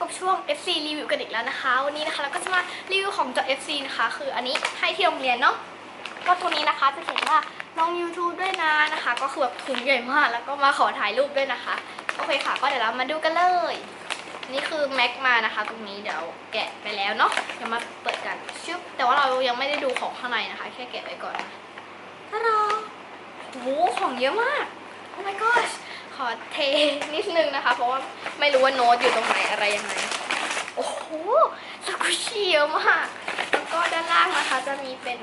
กับช่วง FC รีวิวกันอีกแล้วนะคะ วันนี้นะคะเราก็จะมารีวิวของจาก FC นะคะ คืออันนี้ให้ที่โรงเรียนเนาะก็ตัวนี้นะคะจะเขียนว่าลอง YouTube ด้วยนะนะคะ ก็คือแบบถุงใหญ่มากแล้วก็มาขอถ่ายรูปด้วยนะคะ โอเคค่ะ ก็เดี๋ยวเรามาดูกันเลย นี่คือแม็กมานะคะ ตรงนี้เดี๋ยวแกะไปแล้วเนาะเดี๋ยวมาเปิดกันชึบแต่ว่าเรายังไม่ได้ดูของข้างในนะคะ แค่แกะไว้ก่อนนะตาดาโอ้โหของเยอะมาก โอ้ my gosh ขอเทนิดนึงนะคะ เพราะว่าไม่รู้ว่าโน้ตอยู่ตรงไหน อะไรยังไง โอ้โหสกุชชี่เยอะมาก แล้วก็ด้านล่างนะคะจะมีเป็น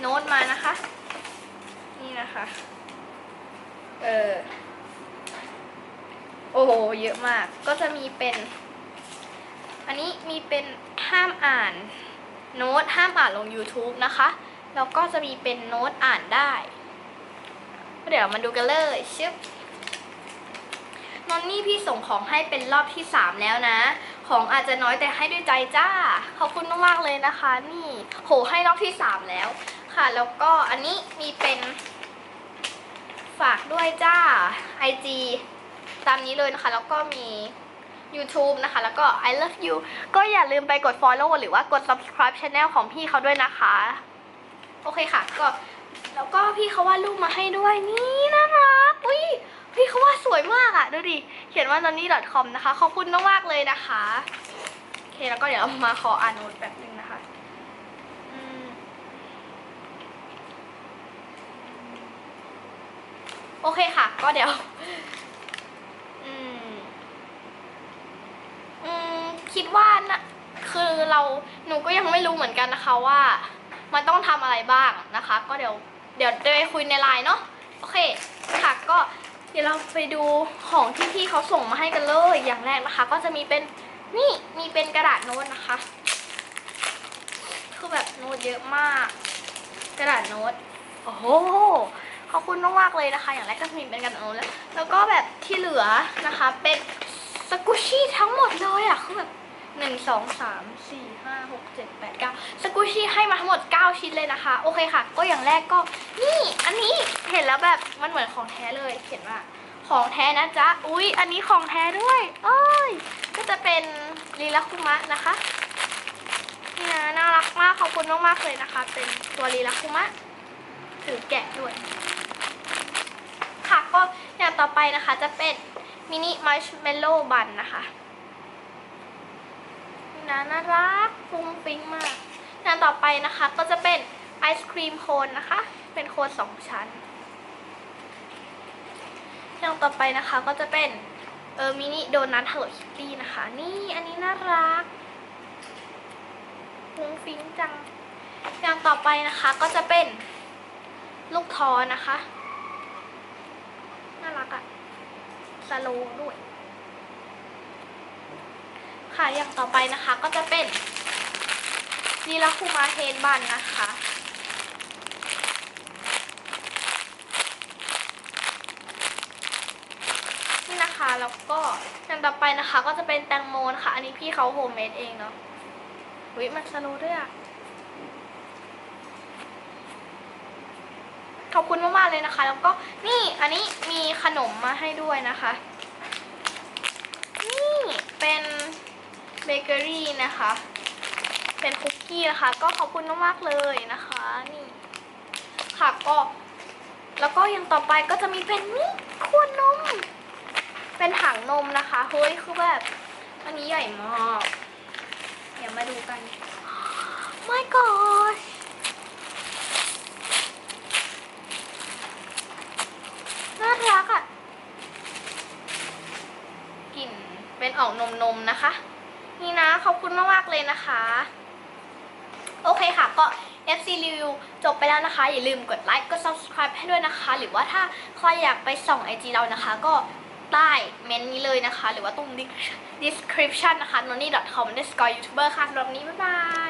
โน้ตมานะคะ นี่นะคะ เออโอ้โห เยอะมาก ก็จะมีเป็น อันนี้มีเป็นห้ามอ่านโน้ตห้ามอ่านลง YouTube นะคะ แล้วก็จะมีเป็นโน้ตอ่านได้ เดี๋ยวมาดูกันเลยชึบ นนนี่พี่ส่งของให้เป็นรอบที่ 3 แล้วนะ ของอาจจะน้อยแต่ให้ด้วยใจจ้า ขอบคุณมากๆเลยนะคะ นี่โหให้รอบที่ 3 แล้วค่ะ แล้วก็อันนี้มีเป็นฝากด้วยจ้า IG ตามนี้เลยนะคะ แล้วก็มี YouTube นะคะ แล้วก็ I love you ก็อย่าลืมไปกด follow หรือว่ากด subscribe channel ของพี่เขาด้วยนะคะ โอเคค่ะ ก็แล้วก็พี่เขาวาดรูปมาให้ด้วยนี่น่ารักอุ้ย ดูดิ เขียนว่า nonny com นะคะ ขอบคุณมากๆเลยนะคะ โอเค แล้วก็เดี๋ยวเรามาขออ่านโน้ตแบบนึงนะคะโอเคค่ะ ก็เดี๋ยวอือคิดว่านะคือเราหนูก็ยังไม่รู้เหมือนกันนะคะว่า มันต้องทำอะไรบ้างนะคะ ก็เดี๋ยวเดี๋ยวจะไปคุยในไลน์เนาะโอเคค่ะก็ เดี๋ยวเราไปดูของที่พี่เขาส่งมาให้กันเลย อย่างแรกนะคะ ก็จะมีเป็นนี่มีเป็นกระดาษโน้ตนะคะ คือแบบโน้ตเยอะมาก กระดาษโน้ตโอ้โหขอบคุณมากๆเลยนะคะ อย่างแรกก็มีเป็นกระดาษโน้ตแล้วแล้วก็แบบที่เหลือนะคะ เป็นสกุชชี่ทั้งหมดเลยอะคือแบบ หนึ่งสองสามสี่ห้าหกเจ็ดแปดเก้าสกุชชี่ให้มาทั้งหมด9ชิ้นเลยนะคะ โอเคค่ะ ก็อย่างแรกก็ นี่ อันนี้เห็นแล้วแบบมันเหมือนของแท้เลย เขียนว่าของแท้นะจ๊ะ อุ๊ย อันนี้ของแท้ด้วย เอ้ย ก็จะเป็นลีลาคุมะนะคะ นี่นะ น่ารักมาก ขอบคุณมากๆเลยนะคะ เป็นตัวลีลาคุมะ ถือแกะด้วย ค่ะ ก็อย่างต่อไปนะคะ จะเป็นมินิมัชเมลโล่บันนะคะ นี่นะน่ารักฟุ้งฟิ้งมากอย่างต่อไปนะคะก็จะเป็นไอศครีมโคนนะคะ เป็นโคนสองชั้นอย่างต่อไปนะคะก็จะเป็นเออมินิโดนัทฮัลโลคิตตี้นะคะ นี่อันนี้น่ารักฟุ้งฟิ้งจัง อย่างต่อไปนะคะก็จะเป็นลูกทอนะคะ น่ารักอะสโลด้วย ค่ะอย่างต่อไปนะคะก็จะเป็นนีลคูมาเทนบันนะคะ นี่นะคะแล้วก็อย่างต่อไปนะคะก็จะเป็นแตงโมนะคะ อันนี้พี่เขาโฮมเมดเองเนาะวิมันสโลว์ด้วยอะขอบคุณมากๆเลยนะคะ แล้วก็นี่อันนี้มีขนมมาให้ด้วยนะคะ นี่เป็น เกอรี่นะคะ เป็นคุกกี้นะคะ ก็ขอบคุณมากๆเลยนะคะนี่ค่ะก็แล้วก็ย่างต่อไปก็จะมีเป็นนี่ขวดนม เป็นถังนมนะคะเฮ้ยคือแบบอันนี้ใหญ่มากเดี๋ยวมาดูกัน my gosh น่ารักอะ่ะกลิ่นเป็นออกนมนมนะคะ นี่นะขอบคุณมากๆเลยนะคะ โอเคค่ะก็ FC review จบไปแล้วนะคะ อย่าลืมกดไลค์กด subscribe ให้ด้วยนะคะ หรือว่าถ้าใครอยากไปส่อง IG เรานะคะ ก็ใต้เมนต์นี้เลยนะคะ หรือว่าตรง description นะคะ noni.com underscore youtuber ค่ะสำหรับนี้บ๊ายบาย